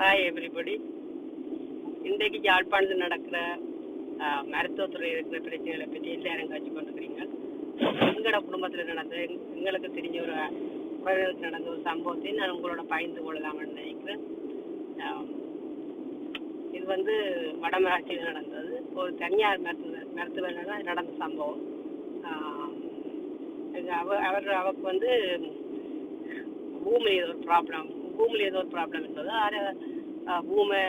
Hi everybody இன்றைக்கு யாழ்ப்பாணத்தில் நடக்கிற மருத்துவத்துறை இருக்கிற பிரச்சனைகளை பற்றி எல்லாரும் காட்சி கொண்டிருக்கிறீங்க எங்களோட குடும்பத்தில் நடந்த எங்களுக்கு தெரிஞ்ச ஒரு குழந்தைகளுக்கு நடந்த ஒரு சம்பவத்தை நான் உங்களோட பகிர்ந்து கொள்ளலாம்னு நினைக்கிறேன். இது வந்து வடமராட்சியில் நடந்தது. ஒரு தனியார் மருத்துவ மருத்துவர்கள் நடந்த சம்பவம். அவ அவர் அவருக்கு வந்து பூமியில் ஒரு ப்ராப்ளம் பூமில் ஏதோ ஒரு ப்ராப்ளம் இருந்தது. அதை பூமை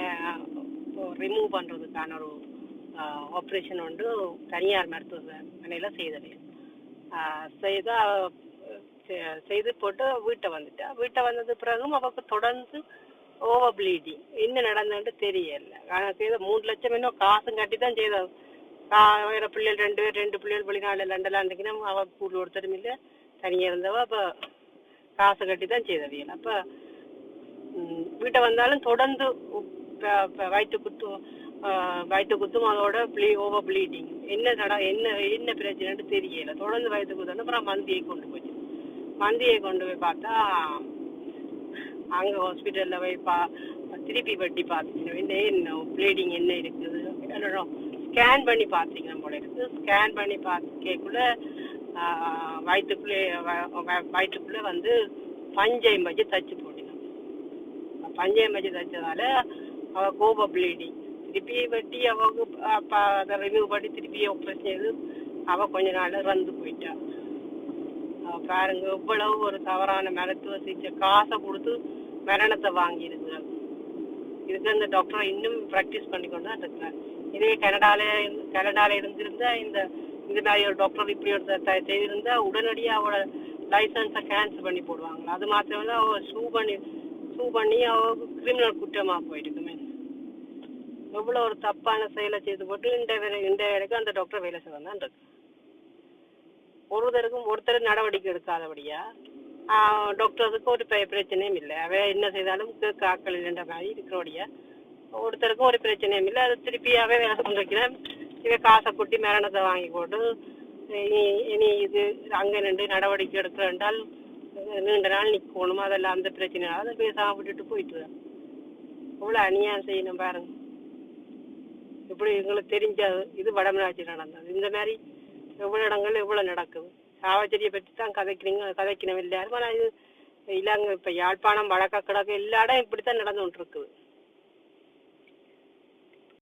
ரிமூவ் பண்ணுறதுக்கான ஒரு ஆப்ரேஷன் ஒன்று தனியார் மருத்துவமனையில் செய்தது. செய்து செய்து போட்டு வீட்டை வந்துட்டா. வீட்டை வந்தது பிறகும் அவருக்கு தொடர்ந்து ஓவர் ப்ளீடிங் என்ன நடந்ததுன்னு தெரியல. ஆனால் செய்த மூணு லட்சம் இன்னும் காசும் கட்டி தான் செய்த வேற பிள்ளைகள் ரெண்டு பேர் ரெண்டு பிள்ளைகள் வெளிநாடு லண்டன்ல இருந்துக்கினா அவள் கூடு ஒருத்தரும் இல்லை. தனியாக இருந்தவ அப்போ காசு கட்டி தான் செய்தவியல் அப்போ வீட்டை வந்தாலும் தொடர்ந்து வயிற்று குத்தும் வயிற்று குத்தும் அதோட ப்ளீ ஓவர் ப்ளீடிங். என்ன நட என்ன என்ன பிரச்சனைன்னு தெரியல. தொடர்ந்து வயிற்று குத்தோன்னு அப்புறம் மந்தியை கொண்டு போச்சு மந்தியை கொண்டு போய் பார்த்தா அங்கே ஹாஸ்பிட்டலில் போய் பா திருப்பி வட்டி பார்த்தீங்கன்னா என்ன என்ன ப்ளீடிங் என்ன இருக்குது? ஸ்கேன் பண்ணி பார்த்தீங்க போல இருக்குது. ஸ்கேன் பண்ணி பார்க்கக்குள்ள வயிற்றுக்குள்ளே வ- வ- வயிற்றுக்குள்ளே வந்து பஞ்சையம் வச்சு தச்சு போட்டினான் பஞ்சையம் வச்சு தச்சதால அவ கோப ப்ளீடிங் திருப்பி வெட்டி அவங்க அதை ரிமூவ் பண்ணி திருப்பி ஆப்ரேஷன் செய்து அவ கொஞ்ச நாள் இறந்து போயிட்டா. அவ பாருங்க இவ்வளவு ஒரு தவறான மருத்துவ சிகிச்சை. காசை கொடுத்து மரணத்தை வாங்கி இருக்கிறார் இதுக்கு அந்த டாக்டர் இன்னும் ப்ராக்டிஸ் பண்ணி கொண்டு தான் இருக்கிறார். இதே கனடால கனடால இருந்திருந்தா இந்த இந்த மாதிரி ஒரு டாக்டர் இப்படி ஒரு செய்திருந்தா உடனடியாக அவளோட லைசன்ஸை கேன்சல் பண்ணி போடுவாங்க அது மாத்திரம் இல்லை அவ ஷூ பண்ணி சூ பண்ணி அவங்க கிரிமினல் குற்றமாக போயிட்டுக்குமே எவ்வளோ ஒரு தப்பான செயலை செய்து போட்டு இந்த வேலை இந்த வேலைக்கு அந்த டாக்டர் வேலை செய்ய தான் இருக்கு. ஒருத்தருக்கும் ஒருத்தர் நடவடிக்கை எடுக்காதபடியா ஆஹ் டாக்டருக்கு ஒரு பிரச்சனையும் இல்லை. அவ என்ன செய்தாலும் கேட்க ஆக்கள் இல்லைன்ற மாதிரி இருக்கிறபடியா ஒருத்தருக்கும் ஒரு பிரச்சனையும் இல்லை. அது திருப்பியாவே வேலை கொண்டிருக்கிறேன் இவ காசை கொட்டி மரணத்தை வாங்கி போட்டு இனி இனி இது அங்கே நின்று நடவடிக்கை எடுக்க என்றால் நீண்ட நாள் நிற்கணும் அதெல்லாம் அந்த பிரச்சனை அதை பேசாம விட்டுட்டு போயிட்டு அவ்வளோ அநியாயம் செய்யணும் பாருங்க. இப்படி எங்களுக்கு தெரிஞ்ச இது வடமராட்சி நடந்தது. இந்த மாதிரி எவ்வளோ இடங்கள் எவ்வளோ நடக்குது. சாவச்சேரியை பற்றி தான் கதைக்கிறீங்க கதைக்கணும் எல்லாரும் ஆனால் இது இல்லாங்க இப்போ யாழ்ப்பாணம் வழக்க கிடக்கு எல்லா இடம் இப்படி தான் நடந்து கொண்டு இருக்குது.